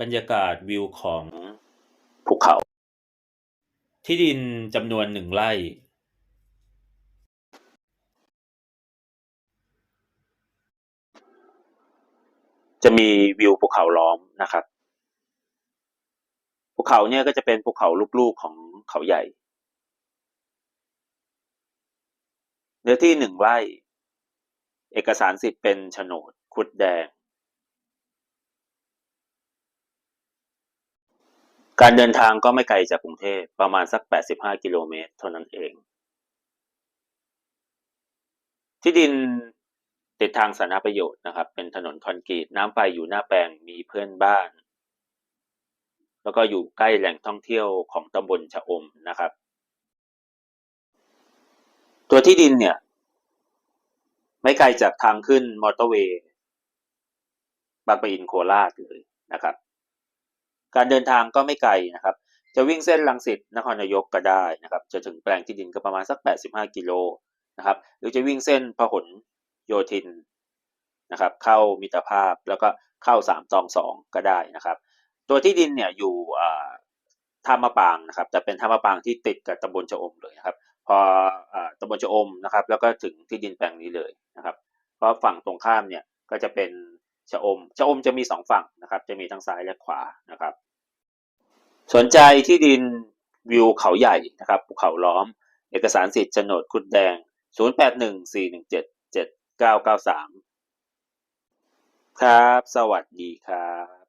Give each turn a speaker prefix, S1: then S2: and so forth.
S1: บรรยากาศวิวของภูเขา ที่ดินจำนวนหนึ่งไร่ จะมีวิวภูเขาล้อมนะครับภูเขาเนี่ยก็จะเป็นภูเขาลูกๆของเขาใหญ่ เนื้อที่หนึ่งไร่ เอกสารสิทธิ์เป็นโฉนดคุดแดง การเดินทางก็ไม่ไกลจากกรุงเทพประมาณสัก 85 กิโลเมตร เท่านั้นเอง ที่ดินติดทางสาธารณประโยชน์นะครับ เป็นถนนคอนกรีตน้ำไฟอยู่หน้าแปลงมีเพื่อนบ้าน แล้วก็อยู่ใกล้แหล่งท่องเที่ยวของตำบลชะอมนะครับ ตัวที่ดินเนี่ย ไม่ไกลจากทางขึ้นมอเตอร์เวย์บางปะอินโคราชเลยนะครับ การเดินทางก็ไม่ไกลนะครับ จะวิ่งเส้นลังสิตนครนายกก็ได้นะครับ จะถึงแปลงที่ดินก็ประมาณสัก 85 กิโลนะครับ หรือจะวิ่งเส้นพหลโยธินนะครับ เข้ามิตรภาพแล้วก็เข้าสามตองสองก็ได้นะครับ ตัวที่ดินเนี่ยอยู่ท่ามะปางนะครับจะเป็นท่ามะปางที่ติดกับตำบลชะอมเลยนะครับพออตำบลชะอมนะครับ แล้วก็ถึงที่ดินแปลงนี้เลยนะครับ เพราะฝั่งตรงข้ามเนี่ยก็จะเป็น ชะอมชะอมจะมีสองฝั่งนะครับ จะมีทั้งซ้ายและขวานะครับ สนใจที่ดินวิวเขาใหญ่นะครับภูเขาล้อม เอกสารสิทธิ์โฉนดคุดแดง 0814177993 ครับ สวัสดีครับ